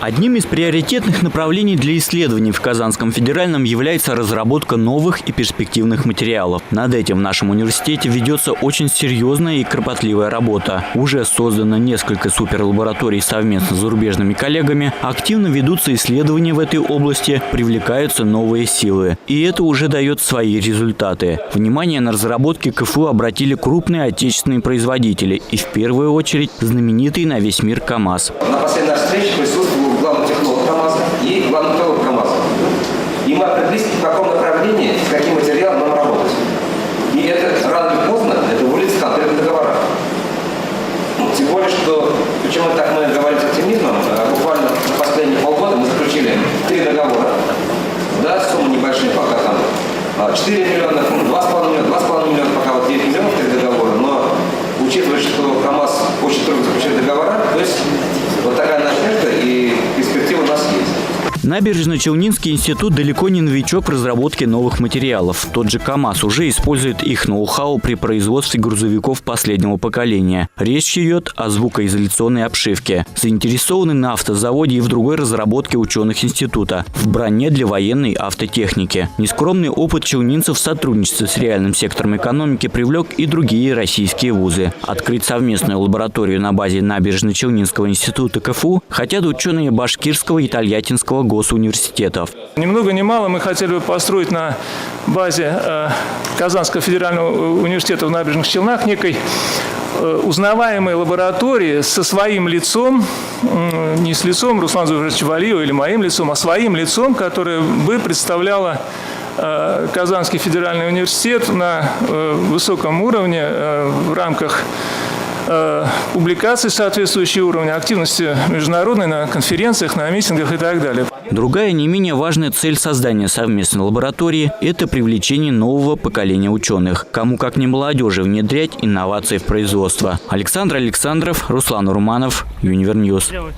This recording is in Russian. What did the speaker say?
Одним из приоритетных направлений для исследований в Казанском федеральном является разработка новых и перспективных материалов. Над этим в нашем университете ведется очень серьезная и кропотливая работа. Уже создано несколько суперлабораторий совместно с зарубежными коллегами, активно ведутся исследования в этой области, привлекаются новые силы. И это уже дает свои результаты. Внимание на разработки КФУ обратили крупные отечественные производители и в первую очередь знаменитый на весь мир КАМАЗ. На последней встрече присутствовал пилот КАМАЗа. И мы определились, в каком направлении, с каким материалом нам работать. И это рано или поздно, это выльется в конкретные договора. Ну, тем более, что, почему так мы говорим с оптимизмом, а буквально за последние полгода мы заключили три договора. Да, суммы небольшие пока там. а, 4 миллиона, ну, 2,5 миллиона, 2,5 миллиона, пока вот 9 миллионов три договора, но учитывая, что КАМАЗ очень трудно заключать договора, то есть Набережно-Челнинский институт далеко не новичок в разработке новых материалов. Тот же КАМАЗ уже использует их ноу-хау при производстве грузовиков последнего поколения. Речь идет о звукоизоляционной обшивке. Заинтересованы на автозаводе и в другой разработке ученых института – в броне для военной автотехники. Нескромный опыт челнинцев в сотрудничестве с реальным сектором экономики привлек и другие российские вузы. Открыть совместную лабораторию на базе Набережно-Челнинского института КФУ хотят ученые Башкирского и Тольяттинского госуниверситетов. Ни много ни мало мы хотели бы построить на базе э, Казанского федерального университета в Набережных Челнах некой э, узнаваемой лаборатории со своим лицом, не с лицом Руслана Зуфаровича Валиева или моим лицом, а своим лицом, которое бы представляло э, Казанский федеральный университет на э, высоком уровне э, в рамках э, публикаций соответствующего уровня, активности международной на конференциях, на митингах и так далее. Другая не менее важная цель создания совместной лаборатории – это привлечение нового поколения ученых. Кому как не молодежи внедрять инновации в производство. Александр Александров, Руслан Урманов, Универньюз. Делать.